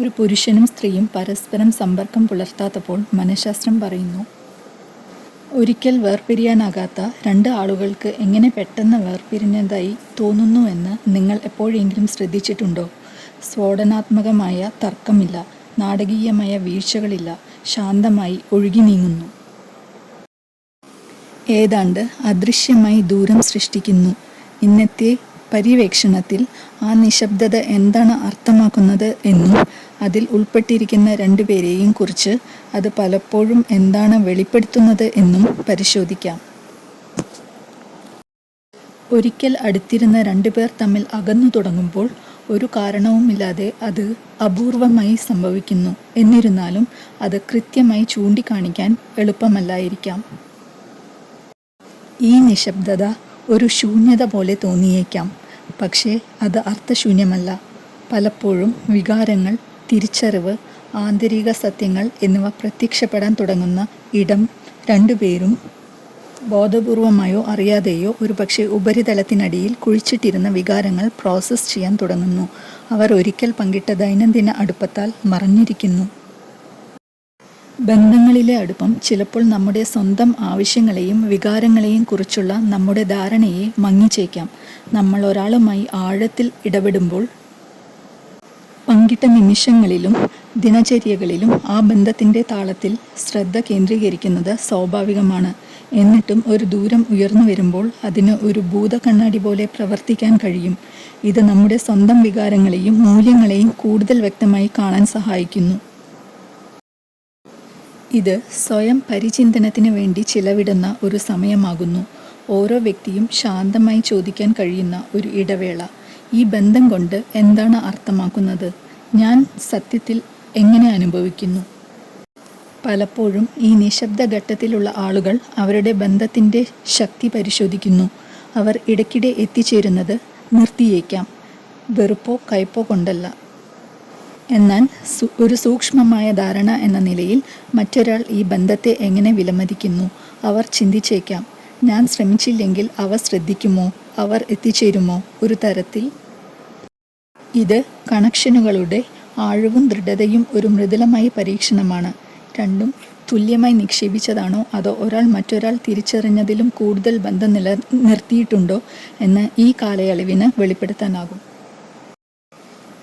ഒരു പുരുഷനും സ്ത്രീയും പരസ്പരം സമ്പർക്കം പുലർത്താത്തപ്പോൾ മനഃശാസ്ത്രം പറയുന്നു ഒരിക്കൽ വേർപിരിയാനാകാത്ത രണ്ട് ആളുകൾക്ക് എങ്ങനെ പെട്ടെന്ന് വേർപിരിഞ്ഞതായി തോന്നുന്നുവെന്ന് നിങ്ങൾ എപ്പോഴെങ്കിലും ശ്രദ്ധിച്ചിട്ടുണ്ടോ? സ്ഫോടനാത്മകമായ തർക്കമില്ല നാടകീയമായ വീഴ്ചകളില്ല ശാന്തമായി ഒഴുകി നീങ്ങുന്നു. ഏതാണ്ട് അദൃശ്യമായി ദൂരം സൃഷ്ടിക്കുന്നു. ഇന്നത്തെ പര്യവേക്ഷണത്തിൽ ആ നിശബ്ദത എന്താണ് അർത്ഥമാക്കുന്നത് എന്നും അതിൽ ഉൾപ്പെട്ടിരിക്കുന്ന രണ്ടുപേരെയും കുറിച്ച് അത് പലപ്പോഴും എന്താണ് വെളിപ്പെടുത്തുന്നത് എന്നും പരിശോധിക്കാം. ഒരിക്കൽ അടുത്തിരുന്ന രണ്ടുപേർ തമ്മിൽ അകന്നു തുടങ്ങുമ്പോൾ ഒരു കാരണവുമില്ലാതെ അത് അപൂർവമായി സംഭവിക്കുന്നു. എന്നിരുന്നാലും അത് കൃത്യമായി ചൂണ്ടിക്കാണിക്കാൻ എളുപ്പമല്ലായിരിക്കാം. ഈ നിശബ്ദത ഒരു ശൂന്യത പോലെ തോന്നിയേക്കാം. പക്ഷേ അത് അർത്ഥശൂന്യമല്ല. പലപ്പോഴും വികാരങ്ങൾ തിരിച്ചറിവ് ആന്തരിക സത്യങ്ങൾ എന്നിവ പ്രത്യക്ഷപ്പെടാൻ തുടങ്ങുന്ന ഇടം രണ്ടുപേരും ബോധപൂർവമായോ അറിയാതെയോ ഒരുപക്ഷെ ഉപരിതലത്തിനടിയിൽ കുഴിച്ചിട്ടിരുന്ന വികാരങ്ങൾ പ്രോസസ്സ് ചെയ്യാൻ തുടങ്ങുന്നു. അവർ ഒരിക്കൽ പങ്കിട്ട ദൈനംദിന അടുപ്പത്താൽ മറഞ്ഞിരിക്കുന്നു. ബന്ധങ്ങളിലെ അടുപ്പം ചിലപ്പോൾ നമ്മുടെ സ്വന്തം ആവശ്യങ്ങളെയും വികാരങ്ങളെയും കുറിച്ചുള്ള നമ്മുടെ ധാരണയെ മങ്ങിച്ചേക്കാം. നമ്മൾ ഒരാളുമായി ആഴത്തിൽ ഇടപെടുമ്പോൾ പങ്കിട്ട നിമിഷങ്ങളിലും ദിനചര്യകളിലും ആ ബന്ധത്തിന്റെ താളത്തിൽ ശ്രദ്ധ കേന്ദ്രീകരിക്കുന്നത് സ്വാഭാവികമാണ്. എന്നിട്ടും ഒരു ദൂരം ഉയർന്നു വരുമ്പോൾ അതിന് ഒരു ഭൂതക്കണ്ണാടി പോലെ പ്രവർത്തിക്കാൻ കഴിയും. ഇത് നമ്മുടെ സ്വന്തം വികാരങ്ങളെയും മൂല്യങ്ങളെയും കൂടുതൽ വ്യക്തമായി കാണാൻ സഹായിക്കുന്നു. ഇത് സ്വയം പരിചിന്തനത്തിന് വേണ്ടി ചിലവിടുന്ന ഒരു സമയമാകുന്നു. ഓരോ വ്യക്തിയും ശാന്തമായി ചോദിക്കാൻ കഴിയുന്ന ഒരു ഇടവേള. ഈ ബന്ധം കൊണ്ട് എന്താണ് അർത്ഥമാക്കുന്നത്? ഞാൻ സത്യത്തിൽ എങ്ങനെ അനുഭവിക്കുന്നു? പലപ്പോഴും ഈ നിശബ്ദ ഘട്ടത്തിലുള്ള ആളുകൾ അവരുടെ ബന്ധത്തിന്റെ ശക്തി പരിശോധിക്കുന്നു. അവർ ഇടയ്ക്കിടെ എത്തിച്ചേരുന്നത് നിർത്തിയേക്കാം. വെറുപ്പോ കയ്പോ കൊണ്ടല്ല. എന്നാൽ ഒരു സൂക്ഷ്മമായ ധാരണ എന്ന നിലയിൽ മറ്റൊരാൾ ഈ ബന്ധത്തെ എങ്ങനെ വിലമതിക്കുന്നു അവർ ചിന്തിച്ചേക്കാം. ഞാൻ ശ്രമിച്ചില്ലെങ്കിൽ അവ ശ്രദ്ധിക്കുമോ? അവർ എത്തിച്ചേരുമോ? ഒരു തരത്തിൽ ഇത് കണക്ഷനുകളുടെ ആഴവും ദൃഢതയും ഒരു മൃദുലമായ പരീക്ഷണമാണ്. രണ്ടും തുല്യമായി നിക്ഷേപിച്ചതാണോ? അതോ ഒരാൾ മറ്റൊരാൾ തിരിച്ചറിഞ്ഞതിലും കൂടുതൽ ബന്ധം നില നിർത്തിയിട്ടുണ്ടോ? എന്ന് ഈ കാലയളവിന് വെളിപ്പെടുത്താനാകും.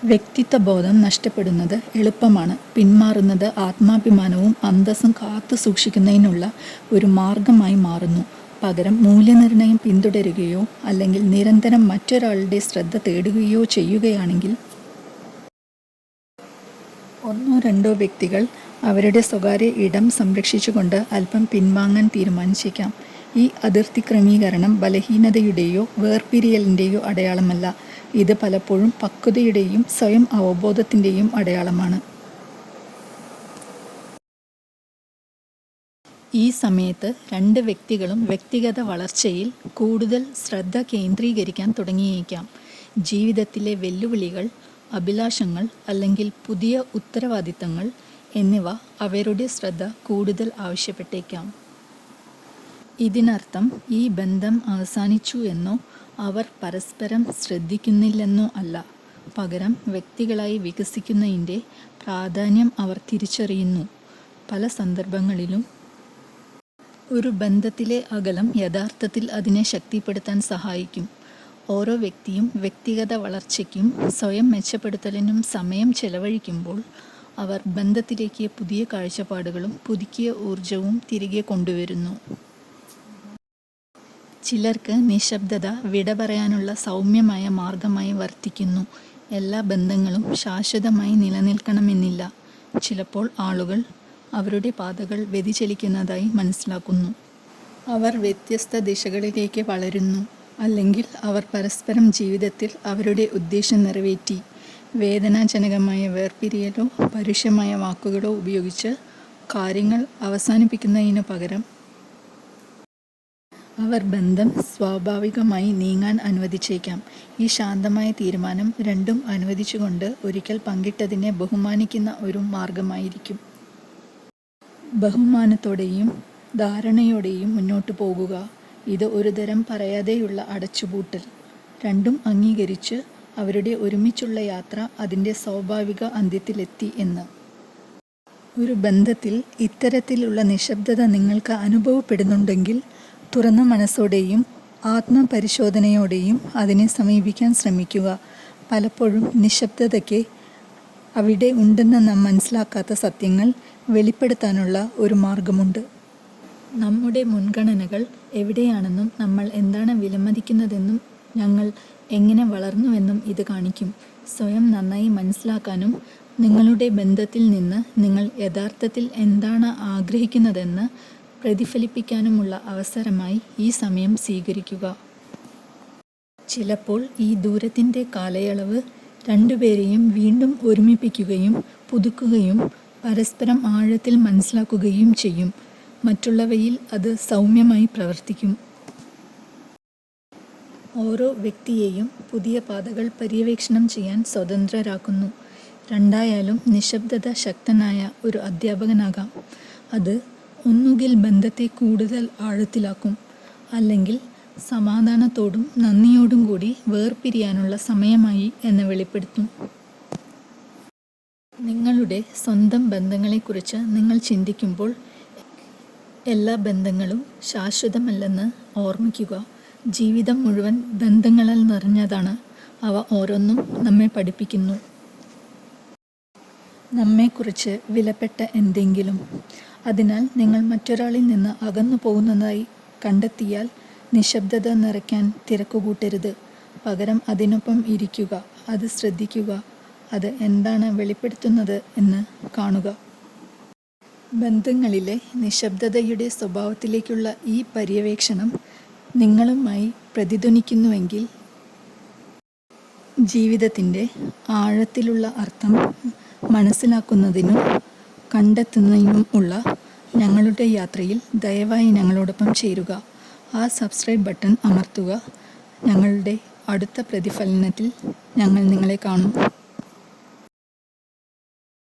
വ്യക്തിത്വ ബോധം നഷ്ടപ്പെടുന്നത് എളുപ്പമാണ്. പിന്മാറുന്നത് ആത്മാഭിമാനവും അന്തസ്സും കാത്തു സൂക്ഷിക്കുന്നതിനുള്ള ഒരു മാർഗമായി മാറുന്നു. പകരം മൂല്യനിർണയം പിന്തുടരുകയോ അല്ലെങ്കിൽ നിരന്തരം മറ്റൊരാളുടെ ശ്രദ്ധ തേടുകയോ ചെയ്യുകയാണെങ്കിൽ ഒന്നോ രണ്ടോ വ്യക്തികൾ അവരുടെ സ്വകാര്യ ഇടം സംരക്ഷിച്ചുകൊണ്ട് അല്പം പിൻവാങ്ങാൻ തീരുമാനിച്ചേക്കാം. ഈ അതിർത്തി ക്രമീകരണം ബലഹീനതയുടെയോ വേർപിരിയലിന്റെയോ അടയാളമല്ല. ഇത് പലപ്പോഴും പക്വതയുടെയും സ്വയം അവബോധത്തിന്റെയും അടയാളമാണ്. ഈ സമയത്ത് രണ്ട് വ്യക്തികളും വ്യക്തിഗത വളർച്ചയിൽ കൂടുതൽ ശ്രദ്ധ കേന്ദ്രീകരിക്കാൻ തുടങ്ങിയേക്കാം. ജീവിതത്തിലെ വെല്ലുവിളികൾ അഭിലാഷങ്ങൾ അല്ലെങ്കിൽ പുതിയ ഉത്തരവാദിത്തങ്ങൾ എന്നിവ അവരുടെ ശ്രദ്ധ കൂടുതൽ ആവശ്യപ്പെട്ടേക്കാം. ഇതിനർത്ഥം ഈ ബന്ധം അവസാനിച്ചു എന്നോ അവർ പരസ്പരം ശ്രദ്ധിക്കുന്നില്ലെന്നോ അല്ല. പകരം വ്യക്തികളായി വികസിക്കുന്നതിന്റെ പ്രാധാന്യം അവർ തിരിച്ചറിയുന്നു. പല സന്ദർഭങ്ങളിലും ഒരു ബന്ധത്തിലെ അകലം യഥാർത്ഥത്തിൽ അതിനെ ശക്തിപ്പെടുത്താൻ സഹായിക്കും. ഓരോ വ്യക്തിയും വ്യക്തിഗത വളർച്ചയ്ക്കും സ്വയം മെച്ചപ്പെടുത്തലിനും സമയം ചെലവഴിക്കുമ്പോൾ അവർ ബന്ധത്തിലേക്ക് പുതിയ കാഴ്ചപ്പാടുകളും പുതുക്കിയ ഊർജവും തിരികെ കൊണ്ടുവരുന്നു. ചിലർക്ക് നിശബ്ദത വിട പറയാനുള്ള സൗമ്യമായ മാർഗമായി വർത്തിക്കുന്നു. എല്ലാ ബന്ധങ്ങളും ശാശ്വതമായി നിലനിൽക്കണമെന്നില്ല. ചിലപ്പോൾ ആളുകൾ അവരുടെ പാതകൾ വ്യതിചലിക്കുന്നതായി മനസ്സിലാക്കുന്നു. അവർ വ്യത്യസ്ത ദിശകളിലേക്ക് വളരുന്നു. അല്ലെങ്കിൽ അവർ പരസ്പരം ജീവിതത്തിൽ അവരുടെ ഉദ്ദേശം നിറവേറ്റി. വേദനാജനകമായ വേർപിരിയലോ പരുഷമായ വാക്കുകളോ ഉപയോഗിച്ച് കാര്യങ്ങൾ അവസാനിപ്പിക്കുന്നതിനു പകരം അവർ ബന്ധം സ്വാഭാവികമായി നീങ്ങാൻ അനുവദിച്ചേക്കാം. ഈ ശാന്തമായ തീരുമാനം രണ്ടും അനുവദിച്ചുകൊണ്ട് ഒരിക്കൽ പങ്കിട്ടതിനെ ബഹുമാനിക്കുന്ന ഒരു മാർഗമായിരിക്കും ബഹുമാനത്തോടെയും ധാരണയോടെയും മുന്നോട്ട് പോകുക. ഇത് ഒരു ഒരുതരം പറയാതെയുള്ള അടച്ചുപൂട്ടൽ. രണ്ടും അംഗീകരിച്ച് അവരുടെ ഒരുമിച്ചുള്ള യാത്ര അതിന്റെ സ്വാഭാവിക അന്ത്യത്തിലെത്തി എന്ന്. ഒരു ബന്ധത്തിൽ ഇത്തരത്തിലുള്ള നിശബ്ദത നിങ്ങൾക്ക് അനുഭവപ്പെടുന്നുണ്ടെങ്കിൽ തുറന്ന മനസ്സോടെയും ആത്മപരിശോധനയോടെയും അതിനെ സമീപിക്കാൻ ശ്രമിക്കുക. പലപ്പോഴും നിശബ്ദതയ്ക്ക് അവിടെ ഉണ്ടെന്ന് നാം മനസ്സിലാക്കാത്ത സത്യങ്ങൾ വെളിപ്പെടുത്താനുള്ള ഒരു മാർഗമുണ്ട്. നമ്മുടെ മുൻഗണനകൾ എവിടെയാണെന്നും നമ്മൾ എന്താണ് വിലമതിക്കുന്നതെന്നും ഞങ്ങൾ എങ്ങനെ വളർന്നുവെന്നും ഇത് കാണിക്കും. സ്വയം നന്നായി മനസ്സിലാക്കാനും നിങ്ങളുടെ ബന്ധത്തിൽ നിന്ന് നിങ്ങൾ യഥാർത്ഥത്തിൽ എന്താണ് ആഗ്രഹിക്കുന്നതെന്ന് പ്രതിഫലിപ്പിക്കാനുമുള്ള അവസരമായി ഈ സമയം സ്വീകരിക്കുക. ചിലപ്പോൾ ഈ ദൂരത്തിന്റെ കാലയളവ് രണ്ടുപേരെയും വീണ്ടും ഒരുമിപ്പിക്കുകയും പുതുക്കുകയും പരസ്പരം ആഴത്തിൽ മനസ്സിലാക്കുകയും ചെയ്യും. മറ്റുള്ളവയിൽ അത് സൗമ്യമായി പ്രവർത്തിക്കും. ഓരോ വ്യക്തിയെയും പുതിയ പാതകൾ പര്യവേക്ഷണം ചെയ്യാൻ സ്വതന്ത്രരാക്കുന്നു. രണ്ടായാലും നിശബ്ദത ശക്തനായ ഒരു അധ്യാപകനാകാം. അത് ഒന്നുകിൽ ബന്ധത്തെ കൂടുതൽ ആഴത്തിലാക്കും അല്ലെങ്കിൽ സമാധാനത്തോടും നന്ദിയോടും കൂടി വേർപിരിയാനുള്ള സമയമായി എന്ന് വെളിപ്പെടുത്തും. നിങ്ങളുടെ സ്വന്തം ബന്ധങ്ങളെക്കുറിച്ച് നിങ്ങൾ ചിന്തിക്കുമ്പോൾ എല്ലാ ബന്ധങ്ങളും ശാശ്വതമല്ലെന്ന് ഓർമ്മിക്കുക. ജീവിതം മുഴുവൻ ബന്ധങ്ങളാൽ നിറഞ്ഞതാണ്. അവ ഓരോന്നും നമ്മെ പഠിപ്പിക്കുന്നു. നമ്മെക്കുറിച്ച് വിലപ്പെട്ട എന്തെങ്കിലും അതിനാൽ നിങ്ങൾ മറ്റൊരാളിൽ നിന്ന് അകന്നു പോകുന്നതായി കണ്ടെത്തിയാൽ നിശബ്ദത നിറയ്ക്കാൻ തിരക്കുകൂട്ടരുത്. പകരം അതിനൊപ്പം ഇരിക്കുക അത് ശ്രദ്ധിക്കുക അത് എന്താണ് വെളിപ്പെടുത്തുന്നത് എന്ന് കാണുക. ബന്ധങ്ങളിലെ നിശബ്ദതയുടെ സ്വഭാവത്തിലേക്കുള്ള ഈ പര്യവേക്ഷണം നിങ്ങളുമായി പ്രതിധ്വനിക്കുന്നുവെങ്കിൽ ജീവിതത്തിന്റെ ആഴത്തിലുള്ള അർത്ഥം മനസ്സിലാക്കുന്നതിനും കണ്ടെത്തുന്നതിനും ഉള്ള ഞങ്ങളുടെ യാത്രയിൽ ദയവായി ഞങ്ങളോടൊപ്പം ചേരുക. ആ സബ്സ്ക്രൈബ് ബട്ടൺ അമർത്തുക. ഞങ്ങളുടെ അടുത്ത പ്രതിഫലനത്തിൽ ഞങ്ങൾ നിങ്ങളെ കാണും.